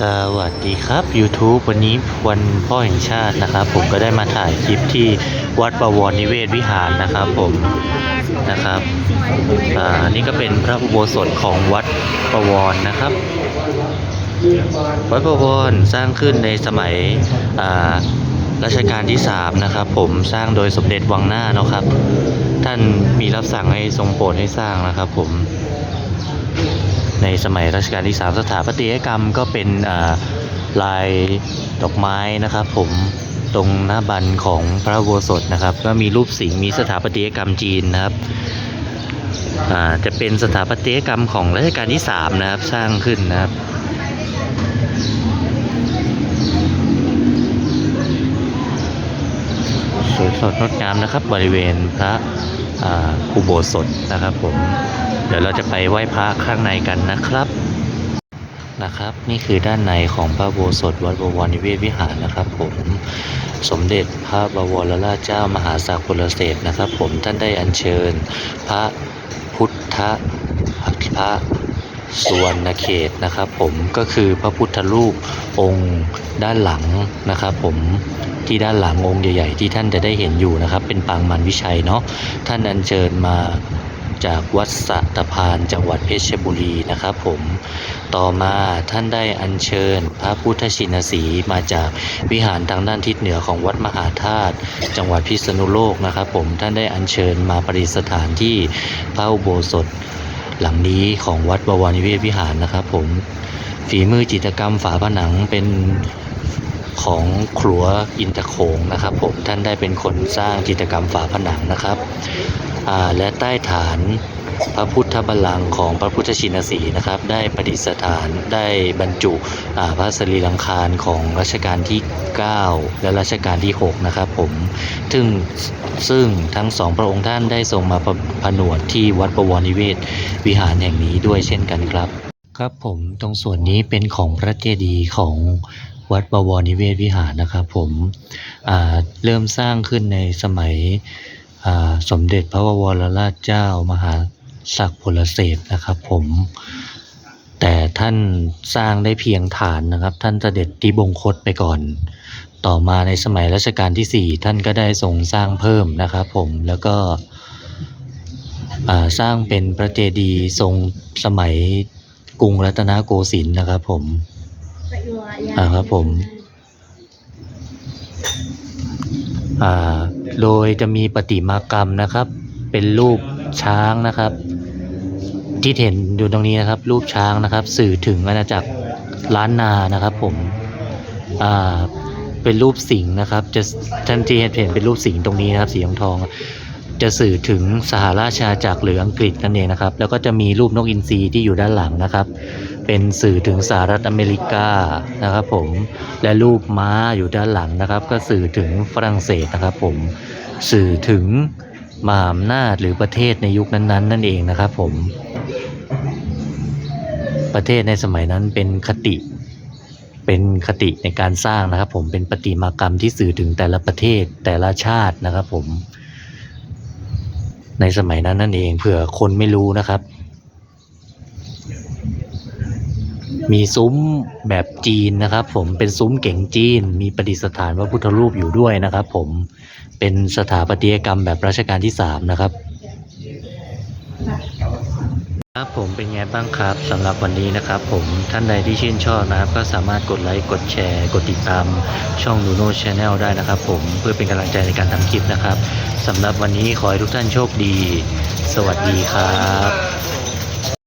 สวัสดีครับ YouTube วันนี้วันพ่อแห่งชาตินะครับ ผมก็ได้มาถ่ายคลิปที่วัดประวรนิเวศวิหารนะครับผมนะครับอ่านี่ก็เป็นพระอุโบสถของวัดประวรนะครับ วัดประวรสร้างขึ้นในสมัยอ่ารัชกาลที่ 3 นะครับ ผมสร้างโดยสมเด็จวังหน้าเนาะครับ ท่านมีรับสั่งให้ทรงโปรดให้สร้างนะครับ ผม ในสมัยรัชกาลที่ 3 สถาปัตยกรรมก็เป็นลายดอกไม้นะครับ ผมตรงหน้าบันของพระโบสถนะครับ ก็มีรูปสิงห์มีสถาปัตยกรรมจีนนะครับจะเป็นสถาปัตยกรรมของรัชกาลที่ 3 นะครับสร้างขึ้นนะครับสวยสดงดงามนะครับบริเวณพระ อุโบสถนะครับผม เดี๋ยวเราจะไปไหว้พระข้างในกันนะครับนะครับ นี่คือด้านในของพระโบสถวัดบวรนิเวศวิหารนะครับ ผมสมเด็จพระบวรราชเจ้ามหาสากลเสดนะครับ ผมท่านได้อัญเชิญพระพุทธพระ สุวรรณเขตนะครับผมก็คือพระพุทธรูปองค์ด้านหลังนะครับผมที่ด้านหลังองค์ใหญ่ๆที่ท่านจะได้เห็นอยู่นะครับ เป็นปางมันวิชัยเนาะท่านอัญเชิญมาจากวัดสะตะพานจังหวัดเพชรบุรีนะครับผมต่อมาท่านได้อัญเชิญพระพุทธชินสีมาจากวิหารทางด้านทิศเหนือของวัดมหาธาตุจังหวัดพิษณุโลกนะครับผมท่านได้อัญเชิญมาประดิษฐานที่พระอุโบสถ หลังนี้ของวัดบวรนิเวศวิหารนะครับ ผมฝีมือจิตรกรรมฝาผนังเป็นของครัวอินตะโขงนะครับ ผมท่านได้เป็นคนสร้างจิตรกรรมฝาผนังนะครับและใต้ฐาน พระพุทธบัลลังก์ของพระพุทธชินสีนะครับ ได้ประดิษฐานได้บรรจุพระสรีรังคารของรัชกาลที่ 9 และรัชกาลที่ 6 นะครับผมซึ่งซึ่งทั้งสองพระองค์ท่านได้ทรงมาผนวดที่วัดประวรนิเวศ วิหารแห่งนี้ด้วยเช่นกันครับครับผมตรงส่วนนี้เป็นของพระเจดีย์ของวัดบวรนิเวศวิหารนะครับผมเริ่มสร้างขึ้นในสมัยสมเด็จพระบวรราชเจ้ามหา ศักดิ์พลเสฐนะครับ ผม แต่ท่านสร้างได้เพียงฐานนะครับ ท่านเสด็จที่บงคตไปก่อน ต่อมาในสมัยรัชกาลที่ 4 ท่านก็ได้ทรงสร้างเพิ่มนะครับ ผมแล้วก็สร้างเป็นพระเจดีย์ทรงสมัยกรุงรัตนโกสินทร์นะครับ ผมอ่าครับผมโดยจะมีประติมากรรมนะครับ เป็นรูปช้างนะครับ ที่เห็นอยู่ตรงนี้นะครับ รูปช้างนะครับ สื่อถึงอาณาจักรล้านนานะครับ ผมอ่าเป็นรูปสิงห์นะครับ จะท่านที่เห็นเป็นรูปสิงห์ตรงนี้นะครับ สีทองทองจะสื่อถึงสหราชอาณาจักรหรืออังกฤษนั่นเองนะครับ แล้วก็จะมีรูปนกอินทรีที่อยู่ด้านหลังนะครับ เป็นสื่อถึงสหรัฐอเมริกานะครับ ผมและรูปม้าอยู่ด้านหลังนะครับ ก็สื่อถึงฝรั่งเศสนะครับ ผมสื่อถึงมหาอำนาจหรือประเทศในยุคนั้น ๆ นั่นเองนะครับ ผม ประเทศในสมัยนั้นเป็นคติเป็นคติในการสร้างนะครับ ผมเป็นประติมากรรมที่สื่อถึงแต่ละประเทศแต่ละชาตินะครับ ผม ในสมัยนั้นนั่นเองเผื่อคนไม่รู้นะครับ มีซุ้มแบบจีนนะครับ ผมเป็นซุ้มเก่งจีน มีประดิษฐานพระพุทธรูปอยู่ด้วยนะครับ ผมเป็นสถาปัตยกรรมแบบรัชกาลที่สามนะครับ ครับผมเป็นไงบ้างครับสำหรับวันนี้นะครับผมท่านใดที่ชื่นชอบนะครับ ก็สามารถกดไลค์กดแชร์ กดติดตามช่องนูโน่ชาแนลได้นะครับผมเพื่อเป็นกำลังใจในการทำคลิปนะครับสำหรับวันนี้ขอให้ทุกท่านโชคดี สวัสดีครับ